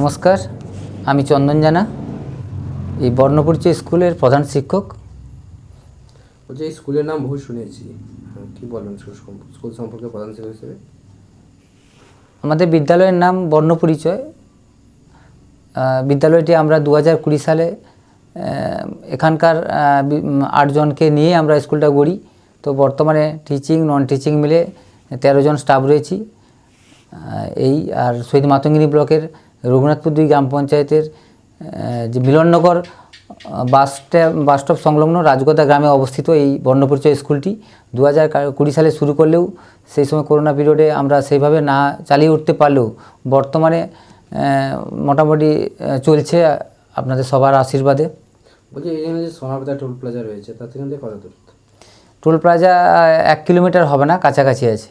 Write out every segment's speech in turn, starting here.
নমস্কার আমি চন্দন জানা এই বর্ণপরিচয় স্কুলের প্রধান শিক্ষক। বলছি এই স্কুলের নাম বহু শুনেছি। হ্যাঁ, কি বলবেন স্কুল সম্পর্কে প্রধান শিক্ষক হিসেবে? আমাদের বিদ্যালয়ের নাম বর্ণপরিচয়। বিদ্যালয়টি আমরা দু হাজার কুড়ি সালে এখানকার আটজনকে নিয়ে আমরা স্কুলটা গড়ি। তো বর্তমানে টিচিং নন টিচিং মিলে তেরো জন স্টাফ রয়েছি। এই আর শহীদ মাতঙ্গিনী ব্লকের রঘুনাথপুর দুই গ্রাম পঞ্চায়েতের যে মিলননগর বাস স্ট্যাপ বাস সংলগ্ন রাজগোদা গ্রামে অবস্থিত এই বর্ণপরিচয় স্কুলটি দু হাজার কুড়ি সালে শুরু করলেও সেই সময় করোনা পিরিয়ডে আমরা সেইভাবে না চালিয়ে উঠতে পারলেও বর্তমানে মোটামুটি চলছে আপনাদের সবার আশীর্বাদে। বলছি এখানে যে টোল প্লাজা রয়েছে তার থেকে কত দূরত্ব টোল প্লাজা এক কিলোমিটার হবে না কাছাকাছি আছে।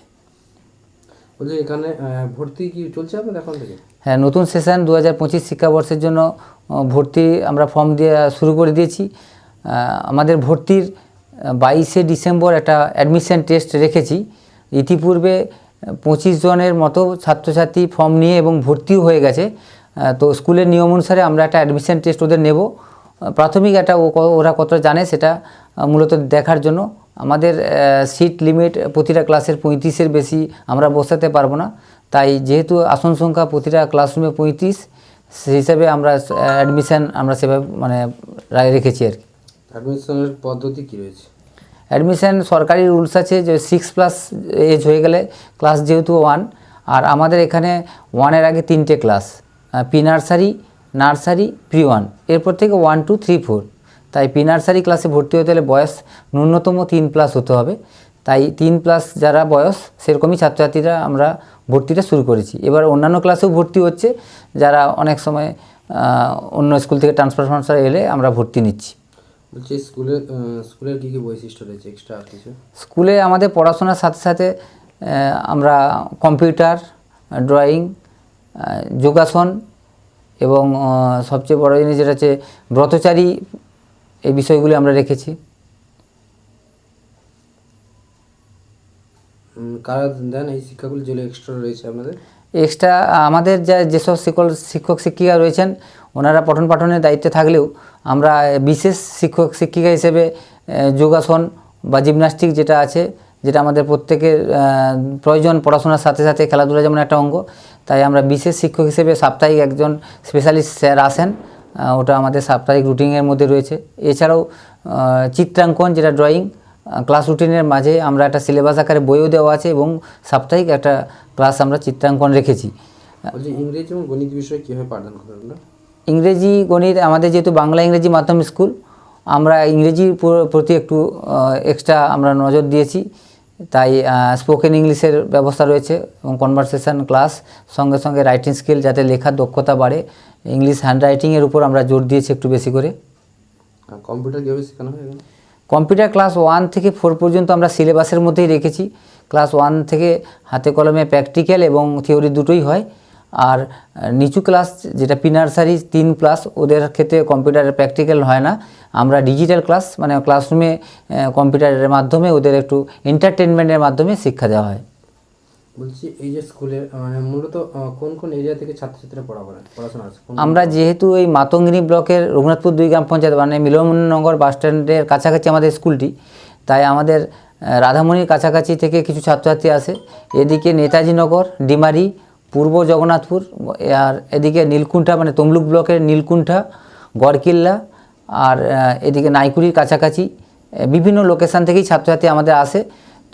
বলছি এখানে ভর্তি কি চলছে আপনার এখন থেকে? হ্যাঁ নতুন সেশন দু হাজার পঁচিশ শিক্ষাবর্ষের জন্য ভর্তি আমরা ফর্ম দিয়ে শুরু করে দিয়েছি। আমাদের ভর্তির বাইশে ডিসেম্বর একটা অ্যাডমিশন টেস্ট রেখেছি। ইতিপূর্বে পঁচিশ জনের মতো ছাত্রছাত্রী ফর্ম নিয়ে এবং ভর্তিও হয়ে গেছে। তো স্কুলের নিয়ম অনুসারে আমরা একটা অ্যাডমিশন টেস্ট ওদের নেব। প্রাথমিক একটা ওরা কতটা জানে সেটা মূলত দেখার জন্য। আমাদের সিট লিমিট প্রতিটা ক্লাসের পঁয়ত্রিশের বেশি আমরা বসাতে পারব না। তাই যেহেতু আসন সংখ্যা প্রতিটা ক্লাসরুমে পঁয়ত্রিশ সেই হিসাবে আমরা অ্যাডমিশান আমরা সেভাবে মানে রেখেছি আর কি। অ্যাডমিশনের পদ্ধতি কী রয়েছে? অ্যাডমিশান সরকারি রুলস আছে যে সিক্স প্লাস এজ হয়ে গেলে ক্লাস যেহেতু ওয়ান আর আমাদের এখানে ওয়ানের আগে তিনটে class P nursery nursery pre one এরপর থেকে ওয়ান টু থ্রি ফোর তাই পি নার্সারি ক্লাসে ভর্তি হতে হলে বয়স ন্যূনতম তিন প্লাস হতে হবে। তাই তিন প্লাস যারা বয়স সেরকমই ছাত্রছাত্রীরা আমরা ভর্তিটা শুরু করেছি। এবার অন্যান্য ক্লাসেও ভর্তি হচ্ছে যারা অনেক সময় অন্য স্কুল থেকে ট্রান্সফার ফান্সফার এলে আমরা ভর্তি নিচ্ছি। বলছি আহ, স্কুলের কি কি বৈশিষ্ট্য রয়েছে এক্সট্রা কিছু? স্কুলে আমাদের পড়াশোনার সাথে সাথে আমরা কম্পিউটার ড্রয়িং যোগাসন এবং সবচেয়ে বড় জিনিস যেটা হচ্ছে ব্রতচারী এই বিষয়গুলি আমরা রেখেছি। উম, কারা দেন? এই শিক্ষাগুলো যেগুলো এক্সট্রা রয়েছে এক্সট্রা আমাদের যা যেসব শিক্ষক শিক্ষক শিক্ষিকা রয়েছেন ওনারা পঠন পাঠনের দায়িত্বে থাকলেও আমরা বিশেষ শিক্ষক শিক্ষিকা হিসেবে যোগাসন বা জিমনাস্টিক যেটা আছে যেটা আমাদের প্রত্যেকের প্রয়োজন পড়াশোনার সাথে সাথে খেলাধুলা যেমন একটা অঙ্গ তাই আমরা বিশেষ শিক্ষক হিসেবে সাপ্তাহিক একজন স্পেশালিস্ট স্যার আসেন ওটা আমাদের সাপ্তাহিক রুটিনের মধ্যে রয়েছে। এছাড়াও চিত্রাঙ্কন যেটা ড্রয়িং ক্লাস রুটিনের মাঝে আমরা একটা সিলেবাস আকারে বইও দেওয়া আছে এবং সাপ্তাহিক একটা ক্লাস আমরা চিত্রাঙ্কন রেখেছি। ইংরেজি এবং গণিত বিষয়ে কীভাবে পাঠদান করেন ইংরেজি গণিত আমাদের যেহেতু বাংলা ইংরেজি মাধ্যম স্কুল আমরা ইংরেজির প্রতি একটু এক্সট্রা আমরা নজর দিয়েছি। তাই স্পোকেন ইংলিশের ব্যবস্থা রয়েছে এবং কনভারসেশন ক্লাস সঙ্গে সঙ্গে রাইটিং স্কিল যাতে লেখার দক্ষতা বাড়ে। ইংলিশ হ্যান্ড রাইটিংয়ের উপর আমরা জোর দিয়েছি একটু বেশি করে। কম্পিউটার কীভাবে শেখানো হয় কম্পিউটার ক্লাস ওয়ান থেকে ফোর পর্যন্ত আমরা সিলেবাসের মধ্যেই রেখেছি। ক্লাস ওয়ান থেকে হাতে কলমে প্র্যাকটিক্যাল এবং থিওরি দুটোই হয়। আর নিচু ক্লাস যেটা পি নার্সারি তিন প্লাস ওদের ক্ষেত্রে কম্পিউটারের প্র্যাকটিক্যাল হয় না। আমরা ডিজিটাল ক্লাস মানে ক্লাসরুমে কম্পিউটারের মাধ্যমে ওদের একটু এন্টারটেনমেন্টের মাধ্যমে শিক্ষা দেওয়া হয়। বলছি এই যে স্কুলের মানে মূলত কোন কোন এরিয়া থেকে ছাত্রছাত্রীরা পড়া করেন পড়াশোনা আমরা যেহেতু এই মাতঙ্গিনী ব্লকের রঘুনাথপুর দুই গ্রাম পঞ্চায়েত মানে মিলননগর বাস স্ট্যান্ডের কাছাকাছি আমাদের স্কুলটি তাই আমাদের রাধামণির কাছাকাছি থেকে কিছু ছাত্রছাত্রী আসে। এদিকে নেতাজিনগর ডিমারি পূর্ব জগন্নাথপুর, আর এদিকে নীলকুণ্ঠা মানে তমলুক ব্লকের নীলকুণ্ঠা, গড়কিল্লা, আর এদিকে নাইকুড়ির কাছাকাছি বিভিন্ন লোকেশান থেকেই ছাত্রছাত্রী আমাদের আসে।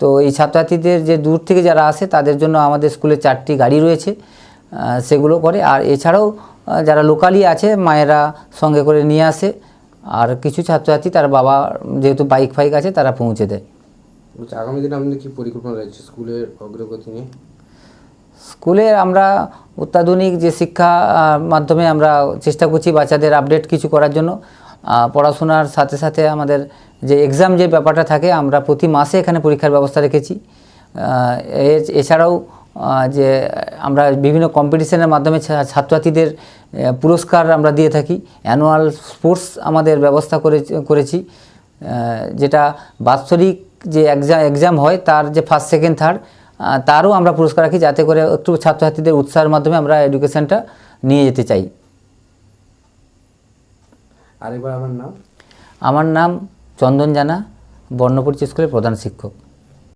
তো এই ছাত্রছাত্রীদের যে দূর থেকে যারা আসে, তাদের জন্য আমাদের স্কুলে চারটি গাড়ি রয়েছে সেগুলো করে। আর এছাড়াও যারা লোকালি আছে, মায়েরা সঙ্গে করে নিয়ে আসে, আর কিছু ছাত্রছাত্রী তার বাবা, যেহেতু বাইক ফাইক আছে, তারা পৌঁছে দেয়। আগামী দিনে আপনাদের কি পরিকল্পনা রয়েছে স্কুলের অগ্রগতি নিয়ে? স্কুলে আমরা অত্যাধুনিক যে শিক্ষা মাধ্যমে আমরা চেষ্টা করছি বাচ্চাদের আপডেট কিছু করার জন্য। পড়াশোনার সাথে সাথে আমাদের যে এক্সাম যে ব্যাপারটা থাকে, আমরা প্রতি মাসে এখানে পরীক্ষার ব্যবস্থা রেখেছি। এছাড়াও যে আমরা বিভিন্ন কম্পিটিশনের মাধ্যমে ছাত্রছাত্রীদের পুরস্কার আমরা দিয়ে থাকি। অ্যানুয়াল স্পোর্টস আমাদের ব্যবস্থা করে করেছি। যেটা বাৎসরিক যে এক্সাম এক্সাম হয়, তার যে ফার্স্ট সেকেন্ড থার্ড তারও আমরা পুরস্কার রাখি যাতে করে একটু ছাত্রছাত্রীদের উৎসাহের মাধ্যমে আমরা এডুকেশনটা নিয়ে যেতে চাই। আরেকবার আমার নাম? আমার নাম চন্দন জানা বর্ণপরিচয় স্কুলের প্রধান শিক্ষক।